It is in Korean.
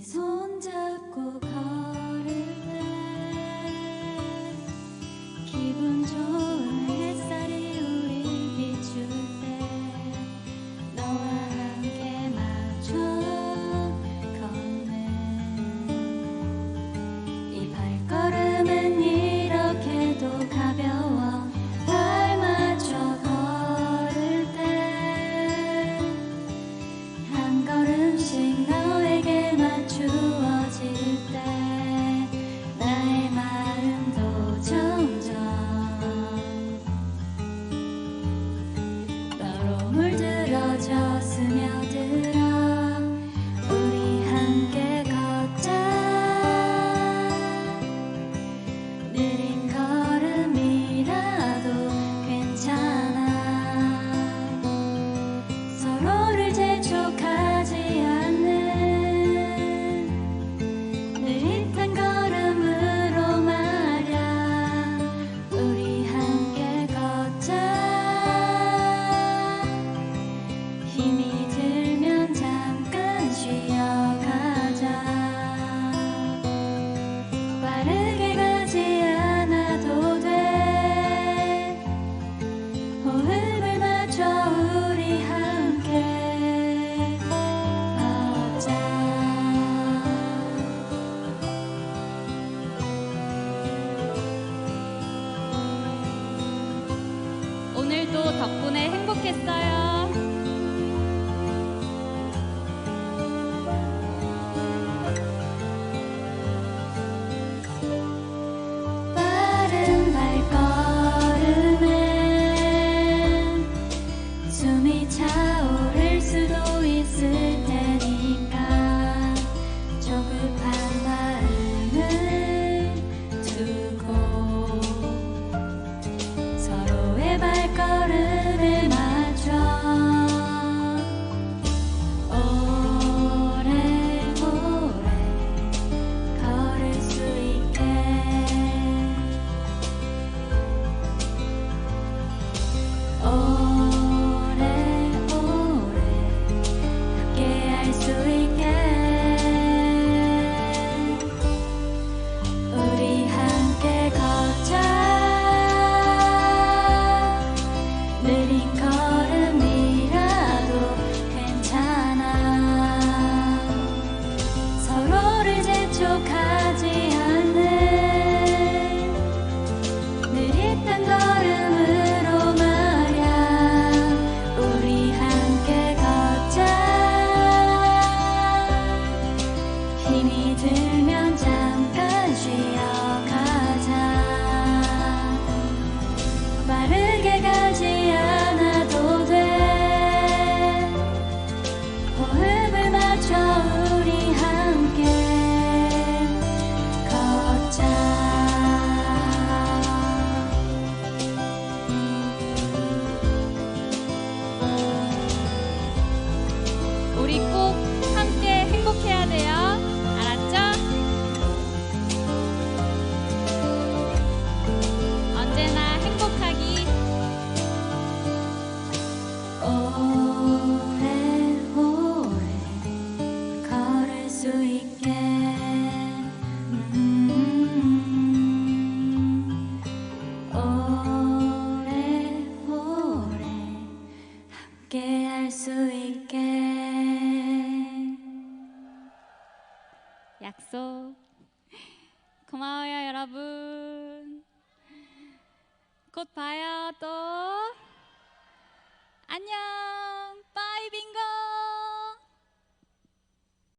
손잡고 가. 오늘도 덕분에 행복했어요. letting go. 우리 꼭 함께 행복해야 돼요. 알았죠? 언제나 행복하기. 오래오래 걸을 수 있게. 약속. 고마워요, 여러분. 곧 봐요, 또. 안녕. 빠이 빙고.